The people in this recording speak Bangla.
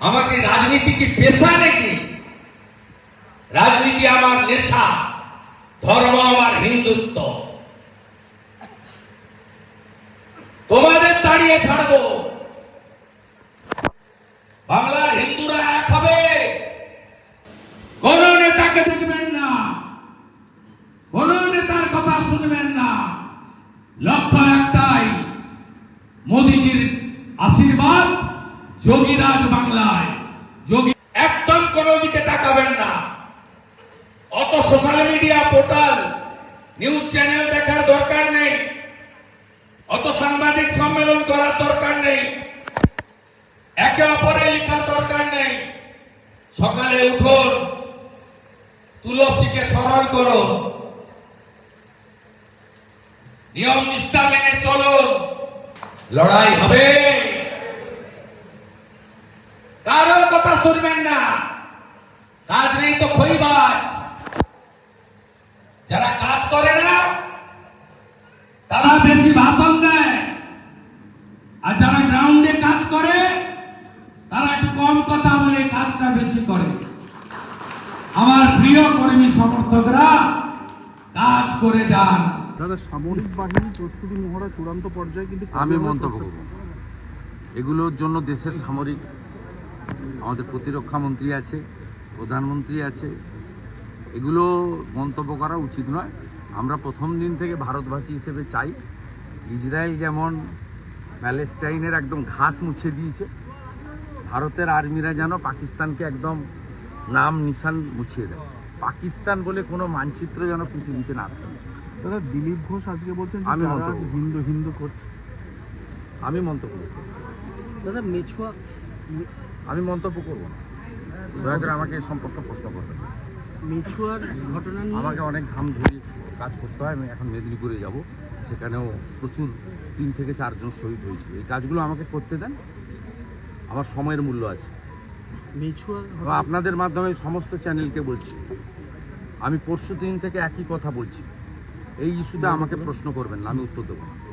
আমাকে রাজনীতি কি পেশা নাকি? রাজনীতি আমার নেশা, ধর্ম আমার হিন্দুত্ব। তোমাদের দাঁড়িয়ে ছাড়বো। বাংলার হিন্দুরা এক হবে। কোন নেতাকে দেখবেন না। কোন নেতার কথা শুনবেন না। লক্ষ্য একটাই, মোদিজির আশীর্বাদ যোগীরাজ বাংলায়। যোগী একদম কোনো দিকে তাকাবেন না। অত social media portal news channel দেখার দরকার নেই। অত সাংবাদিক সম্মেলন করার দরকার নেই। একে অপরে লেখার দরকার নেই। সকালে উঠুন, তুলসীকে স্মরণ করো নিয়ম নিষ্ঠা মেনে চলো লড়াই হবে কারোর কথা শুনবেন না। কাজ নেই তো খইবার যারা কাজ করে না তারা বেশি ভাষণ দেয়। আর যারা গ্রাউন্ডে কাজ করে তারা একটু কম কথা বলে কাজটা বেশি করে। আমার প্রিয় কর্মী সমর্থকরা কাজ করে যান। দাদা সামরিক বাহিনী প্রস্তুতি মহড়া চূড়ান্ত পর্যায়ে কিন্তু আমি মন্তব্য করব। এগুলোর জন্য দেশের সামরিক আমাদের প্রতিরক্ষা মন্ত্রী আছে প্রধানমন্ত্রী আছে। এগুলো মন্তব্য করা উচিত নয়। আমরা প্রথম দিন থেকে ভারতবাসী হিসেবে চাই ইসরায়েল যেমন প্যালেস্টাইনের একদম ঘাস মুছে দিয়েছে ভারতের আর্মিরা যেন পাকিস্তানকে একদম নাম নিশান মুছিয়ে দেয়। পাকিস্তান বলে কোনো মানচিত্র যেন পৃথিবীতে না থাকে। দাদা দিলীপ ঘোষ আজকে বলছেন আমি। হিন্দু হিন্দু করছে। আমি মন্তব্য দাদা মেছুয়া আমি মন্তব্য করব না। দয়া করে আমাকে এ সম্পর্কে প্রশ্ন করবেন। মেছুয়ার ঘটনা আমাকে অনেক ঘাম ঝরিয়ে কাজ করতে হয়। আমি এখন মেদিনীপুরে যাব। সেখানেও প্রচুর তিন থেকে চারজন শহীদ হয়েছিল। এই কাজগুলো আমাকে করতে দেন। আমার সময়ের মূল্য আছে। আপনাদের মাধ্যমে সমস্ত চ্যানেলকে বলছি। আমি পরশু দিন থেকে একই কথা বলছি। এই ইস্যুতে আমাকে প্রশ্ন করবেন না। আমি উত্তর দেবো না।